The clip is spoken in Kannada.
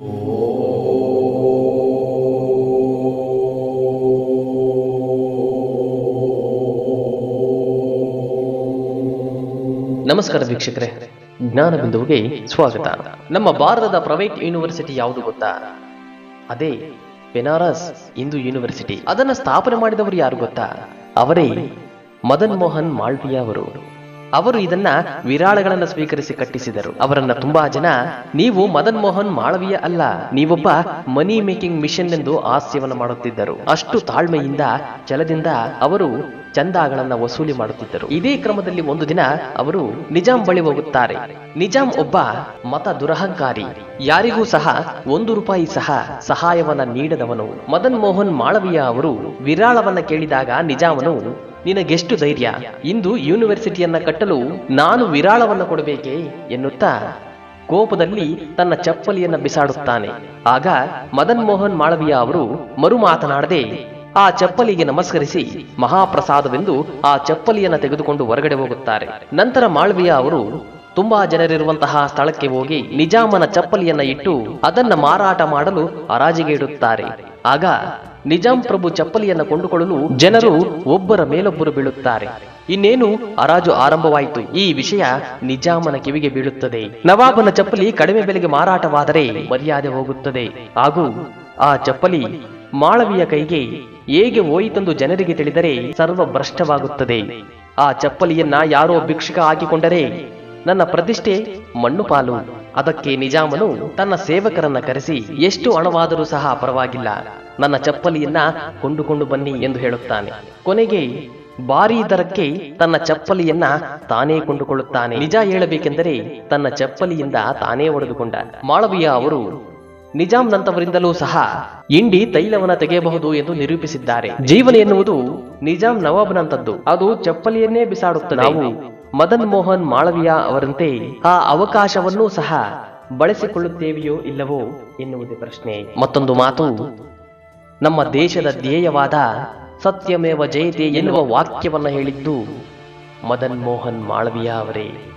ನಮಸ್ಕಾರ ವೀಕ್ಷಕರೇ. ಜ್ಞಾನ ಬಿಂದುವಿಗೆ ಸ್ವಾಗತ. ನಮ್ಮ ಭಾರತದ ಪ್ರೈವೇಟ್ ಯೂನಿವರ್ಸಿಟಿ ಯಾವುದು ಗೊತ್ತಾ? ಅದೇ ಬೆನಾರಸ್ ಹಿಂದೂ ಯೂನಿವರ್ಸಿಟಿ. ಅದನ್ನ ಸ್ಥಾಪನೆ ಮಾಡಿದವರು ಯಾರು ಗೊತ್ತಾ? ಅವರೇ ಮದನ್ ಮೋಹನ್ ಮಾಳ್ವಿಯಾ ಅವರು. ಅವರು ಇದನ್ನ ವಿರಾಳಗಳನ್ನ ಸ್ವೀಕರಿಸಿ ಕಟ್ಟಿಸಿದರು. ಅವರನ್ನ ತುಂಬಾ ಜನ, ನೀವು ಮದನ್ ಮೋಹನ್ ಮಾಳವೀಯ ಅಲ್ಲ, ನೀವೊಬ್ಬ ಮನಿ ಮೇಕಿಂಗ್ ಮಿಷನ್ ಎಂದು ಹಾಸ್ಯವನ್ನು ಮಾಡುತ್ತಿದ್ದರು. ಅಷ್ಟು ತಾಳ್ಮೆಯಿಂದ, ಛಲದಿಂದ ಅವರು ಚಂದಾಗಳನ್ನ ವಸೂಲಿ ಮಾಡುತ್ತಿದ್ದರು. ಇದೇ ಕ್ರಮದಲ್ಲಿ ಒಂದು ದಿನ ಅವರು ನಿಜಾಂ ಬಳಿ ಹೋಗುತ್ತಾರೆ. ನಿಜಾಂ ಒಬ್ಬ ಮತ ದುರಹಂಕಾರಿ. ಯಾರಿಗೂ ಸಹ ಒಂದು ರೂಪಾಯಿ ಸಹ ಸಹಾಯವನ್ನ ನೀಡದವನು. ಮದನ್ ಮೋಹನ್ ಮಾಳವೀಯ ಅವರು ವಿರಾಳವನ್ನ ಕೇಳಿದಾಗ ನಿಜಾಮನು ನಿನಗೆಷ್ಟು ಧೈರ್ಯ? ಇಂದು ಯೂನಿವರ್ಸಿಟಿಯನ್ನ ಕಟ್ಟಲು ನಾನು ವಿರಾಳವನ್ನ ಕೊಡಬೇಕೆ? ಎನ್ನುತ್ತಾ ಕೋಪದಲ್ಲಿ ತನ್ನ ಚಪ್ಪಲಿಯನ್ನ ಬಿಸಾಡುತ್ತಾನೆ. ಆಗ ಮದನ್ ಮೋಹನ್ ಮಾಳವೀಯ ಅವರು ಮರು ಮಾತನಾಡದೆ ಆ ಚಪ್ಪಲಿಗೆ ನಮಸ್ಕರಿಸಿ ಮಹಾಪ್ರಸಾದವೆಂದು ಆ ಚಪ್ಪಲಿಯನ್ನ ತೆಗೆದುಕೊಂಡು ಹೊರಗಡೆ ಹೋಗುತ್ತಾರೆ. ನಂತರ ಮಾಳ್ವಿಯ ಅವರು ತುಂಬಾ ಜನರಿರುವಂತಹ ಸ್ಥಳಕ್ಕೆ ಹೋಗಿ ನಿಜಾಮನ ಚಪ್ಪಲಿಯನ್ನ ಇಟ್ಟು ಅದನ್ನ ಮಾರಾಟ ಮಾಡಲು ಹರಾಜಿಗೆ ಇಡುತ್ತಾರೆ. ಆಗ ನಿಜಾಂ ಪ್ರಭು ಚಪ್ಪಲಿಯನ್ನ ಕೊಂಡುಕೊಳ್ಳಲು ಜನರು ಒಬ್ಬರ ಮೇಲೊಬ್ಬರು ಬೀಳುತ್ತಾರೆ. ಇನ್ನೇನು? ಹರಾಜು ಆರಂಭವಾಯಿತು. ಈ ವಿಷಯ ನಿಜಾಮನ ಕಿವಿಗೆ ಬೀಳುತ್ತದೆ. ನವಾಬನ ಚಪ್ಪಲಿ ಕಡಿಮೆ ಬೆಲೆಗೆ ಮಾರಾಟವಾದರೆ ಮರ್ಯಾದೆ ಹೋಗುತ್ತದೆ. ಹಾಗೂ ಆ ಚಪ್ಪಲಿ ಮಾಳವಿಯ ಕೈಗೆ ಹೇಗೆ ಹೋಯಿತೆಂದು ಜನರಿಗೆ ತಿಳಿದರೆ ಸರ್ವ ಭ್ರಷ್ಟವಾಗುತ್ತದೆ ಆ ಚಪ್ಪಲಿಯನ್ನ ಯಾರೋ ಭಿಕ್ಷುಕ ಹಾಕಿಕೊಂಡರೆ ನನ್ನ ಪ್ರತಿಷ್ಠೆ ಮಣ್ಣು ಪಾಲು. ಅದಕ್ಕೆ ನಿಜಾಮನು ತನ್ನ ಸೇವಕರನ್ನ ಕರೆಸಿ ಎಷ್ಟು ಹಣವಾದರೂ ಸಹ ಪರವಾಗಿಲ್ಲ. ನನ್ನ ಚಪ್ಪಲಿಯನ್ನ ಕೊಂಡುಕೊಂಡು ಬನ್ನಿ ಎಂದು ಹೇಳುತ್ತಾನೆ. ಕೊನೆಗೆ ಭಾರಿ ದರಕ್ಕೆ ತನ್ನ ಚಪ್ಪಲಿಯನ್ನ ತಾನೇ ಕೊಂಡುಕೊಳ್ಳುತ್ತಾನೆ. ನಿಜ ಹೇಳಬೇಕೆಂದರೆ ತನ್ನ ಚಪ್ಪಲಿಯಿಂದ ತಾನೇ ಒಡೆದುಕೊಂಡ. ಮಾಳವಿಯ ಅವರು ನಿಜಾಂನಂತವರಿಂದಲೂ ಸಹ ಇಂಡಿ ತೈಲವನ್ನ ತೆಗೆಯಬಹುದು ಎಂದು ನಿರೂಪಿಸಿದ್ದಾರೆ. ಜೀವನ ಎನ್ನುವುದು ನಿಜಾಂ ನವಾಬನಂತದ್ದು. ಅದು ಚಪ್ಪಲಿಯನ್ನೇ ಬಿಸಾಡುತ್ತದೆ. ನಾವು ಮದನ್ ಮೋಹನ್ ಮಾಳವಿಯಾ ಅವರಂತೆ ಆ ಅವಕಾಶವನ್ನೂ ಸಹ ಬಳಸಿಕೊಳ್ಳುತ್ತೇವೆಯೋ ಇಲ್ಲವೋ ಎನ್ನುವುದೇ ಪ್ರಶ್ನೆ. ಮತ್ತೊಂದು ಮಾತು, ನಮ್ಮ ದೇಶದ ಧ್ಯೇಯವಾದ ಸತ್ಯಮೇವ ಜಯತೆ ಎನ್ನುವ ವಾಕ್ಯವನ್ನ ಹೇಳಿದ್ದು ಮದನ್ ಮೋಹನ್ ಮಾಳವಿಯಾ ಅವರೇ.